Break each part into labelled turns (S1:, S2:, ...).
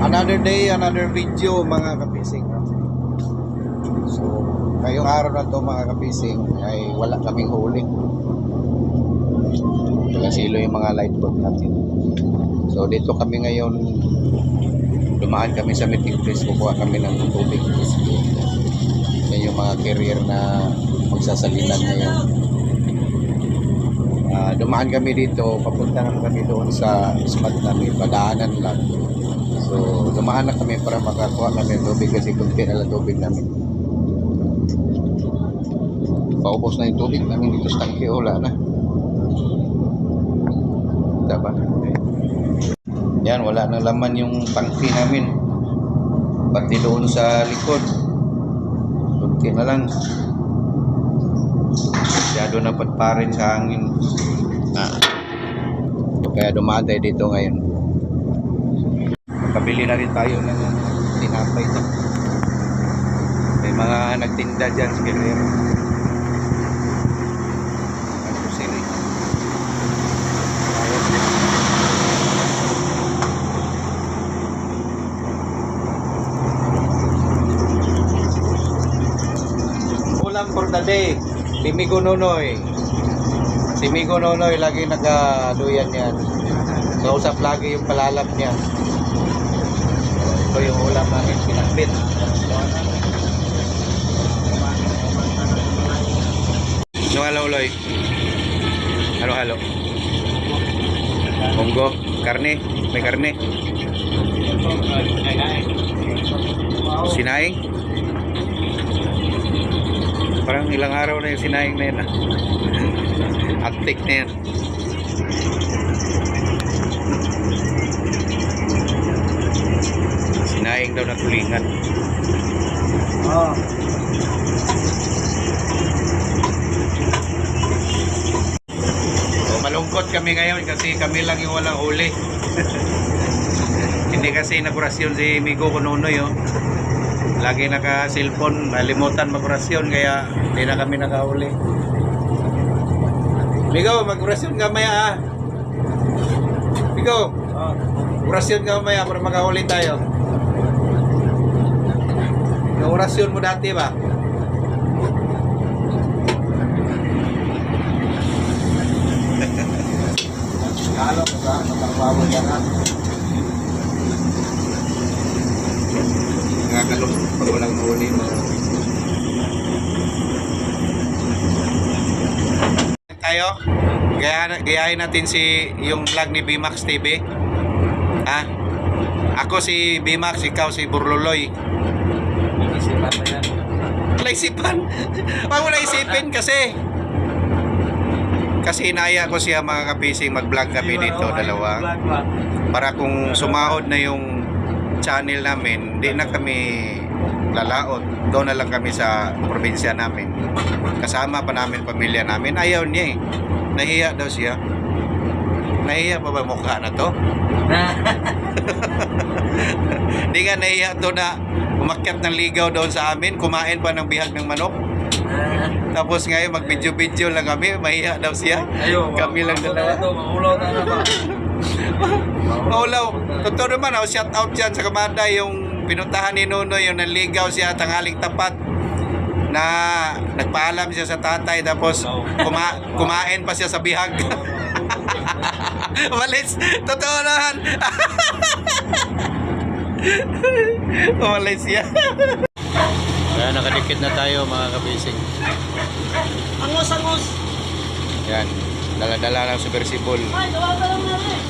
S1: Another day, another video mga kapising. So, ngayong araw na to mga kapising ay wala kaming huli. Tagasilo yung mga light natin. So, dito kami ngayon dumaan kami sa meeting place, kukuha kami ng tubig. Yan yung mga carrier na magsasalinan ngayon. Ah, dumaan kami dito, papunta naman kami doon sa spot namin, padaanan lang. So, dumaan na kami para makakuha kami ng tubig kasi kunti na lang tubig namin. Paubos na yung tubig namin dito sa tangke, wala na. Diba? Yan, wala na laman yung tangke namin. Pati doon sa likod. Kunti na lang. Masyado na patparin sa hangin. Ah. Kaya dumaan tayo dito ngayon. Makabili na rin tayo ng tinapay na. May mga nagtinda dyan sa Guerrero. Ano? Ulam for the day. Si Migo Nonoy. Si Migo Nonoy lagi nagaluyan yan. Kausap lagi yung palalap niya. Ito yung ulam namin, pinakbit. Ano halo, Loy? Ano halo? Munggo, karne, may karne. Sinaing? Parang ilang araw na yung sinaing na yun. ah. Aktik na yan. Sinaing daw na tulingan.
S2: Oo.
S1: So, malungkot kami ngayon kasi kami lang yung walang huli. Hindi kasi nakurasyon si Migo Kununoy oh. Lagi naka-cellphone, malimutan makurasyon kaya hindi na kami nakahuli. Migo, magkurasyon ka maya ah. Migo,
S2: Oo.
S1: kurasyon ka maya para makahuli tayo. Orasyon mo dati ba?
S2: Lalo ka ba? Magkakabawa yan ha.
S1: Nakakalok pag walang huli mo. Tayo, gaya, gayahin natin si yung vlog ni Bimax TV. Ha? Ako si Bimax, ikaw si Burluloy.
S2: Mo yan.
S1: Wala isipan. Wala mo na isipin kasi. Kasi inaya ko siya mga kapising mag-vlog kami dito, dalawa. Para kung sumahod na yung channel namin, di na kami lalaot. Doon na lang kami sa probinsya namin. Kasama pa namin pamilya namin. Ayaw niya eh. Nahiya daw siya. Nahiya pa ba mukha na to? Di nga nahiya to na umakyat ng ligaw doon sa amin, kumain pa ng bihag ng manok. Tapos ngayon mag-video-video lang kami, mahiya daw siya.
S2: Ayo.
S1: Kami lang dalawa.
S2: Maulaw na na ba?
S1: Maulaw. Totoo naman, oh, shout out dyan sa Kamada yung pinuntahan ni Nuno, yung nanligaw siya tanghaling tapat na nagpaalam siya sa tatay tapos kuma kumain pa siya sa bihag. Walis. Totoo naman. Walis siya. Kaya nakadikit na tayo mga kabising.
S2: Angos, angos!
S1: Yan. Dala-dala ng subversible.
S2: Ay, gawa ka lang na rin.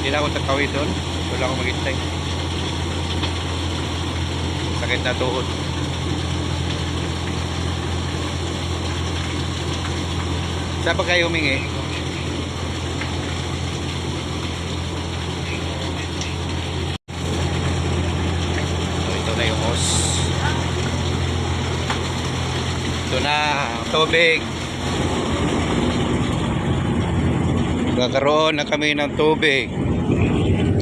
S1: Hindi na ako tatawid doon. Wala akong maghintay. Sakit na tuhod. Saan pa kayo humingi? Ito na yung hose. Ito na, tubig. Magkakaroon na kami ng tubig.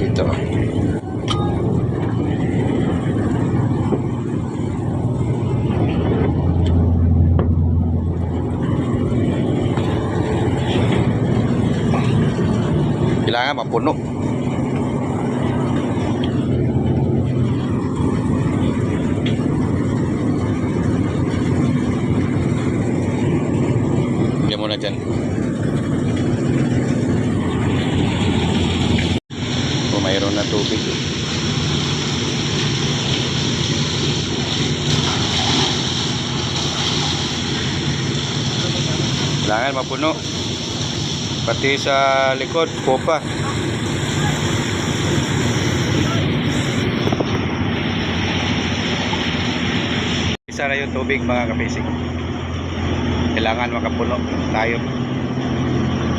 S1: Dito. Kailangan mapuno. Diyan muna dyan. Kung mayroon na tubig. eh. Kailangan mapuno. Pati sa likod, popa. Isa na yung tubig mga kapisig. Kailangan makapuno tayo.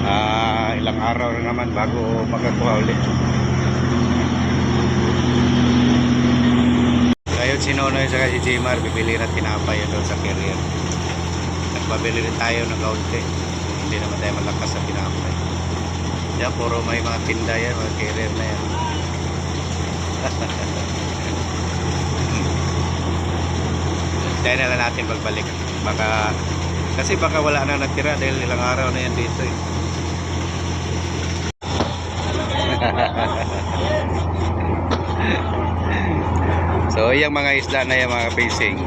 S1: Ah, ilang araw na naman bago makakuha ulit. Ngayon si Nonoy sa si Jimar, bibili na tinapay doon sa carrier. Nagbabili rin tayo ng kaunti. Hindi naman tayo malakas sa tinapay. Yan, puro may mga tinda yan, mga carrier na yan. Tayo na lang natin pagbalik. Baka, kasi baka wala na natira dahil ilang araw na yan dito eh. So, yung mga isda na yung mga facing,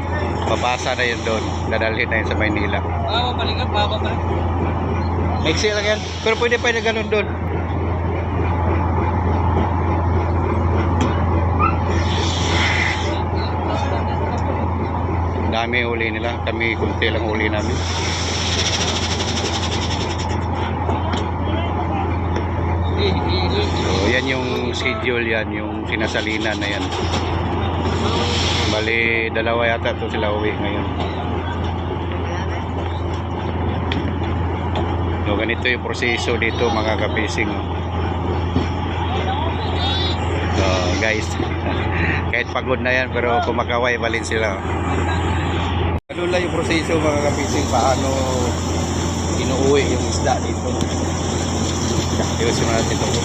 S1: papasa na yun doon. Dadalhin na yun sa Maynila.
S2: Baba balik ka, baba balik.
S1: Mixi lang yan. Pero pwede pa na ganun doon. Dami huli nila. Kami kunti lang huli namin. So, yan yung schedule yan. Yung sinasalinan na yan. Bali, dalawa yata to sila uwi ngayon. Ganito yung proseso dito mga kapising. So, guys, kahit pagod na yan pero kumakaway balin sila. Ano lang yung proseso mga kapising paano inuuwi yung isda dito. Ayusin natin ito.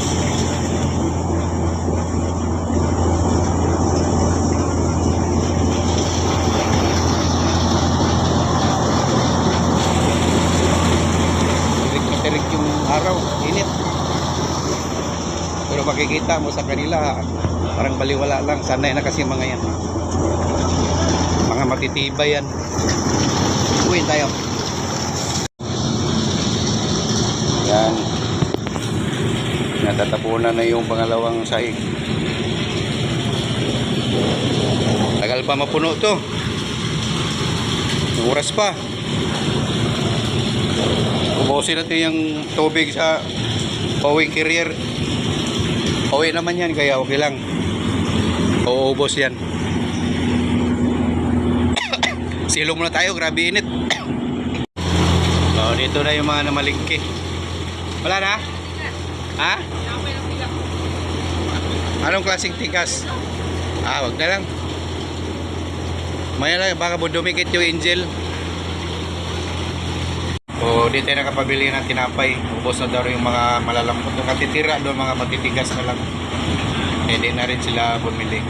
S1: Tirik na tirik yung araw, init. Pero makikita mo sa kanila, parang baliwala lang. Sanay na kasi mga yan. Mga matitibay yan. Uwi tayo. Yan. Natatapunan na yung pangalawang saig. Tagal pa mapuno to. Oras pa. Ubusin natin yung tubig sa pawing carrier. Pauwi naman yan, kaya okay lang. Uuubos yan. Silong muna tayo, grabe init. so, dito na yung mga namalingki. Wala na? Ha? Anong klaseng tigas? Ah, wag na lang. Maya lang, baka dumikit yung angel. O di tayo nakapabili ng tinapay. Ubos na daw yung mga malalambot. Yung katitira doon, mga matitigas na lang. Hindi na rin sila bumili.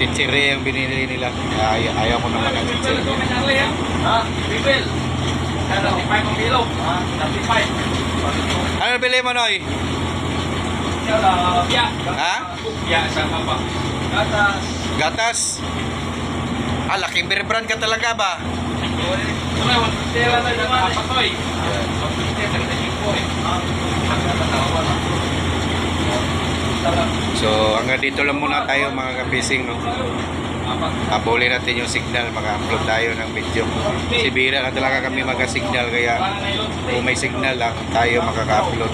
S1: Chichiri ang binili nila. Ay, ayaw ko naman ng chichiri.
S2: Ha? Bibel. Ano, 35 ang kilo. Ha? 35.
S1: Ano bili mo, Noy?
S2: Biya.
S1: Ha?
S2: Biya sa kapa. Gatas.
S1: Gatas? Ah, laking beer brand ka talaga ba?
S2: Ano,
S1: So, hanggang dito lang muna tayo mga kapising, no? Habulin natin yung signal, maka-upload tayo ng video. Si Bira na talaga kami magka-signal, kaya kung may signal lang, tayo makaka-upload.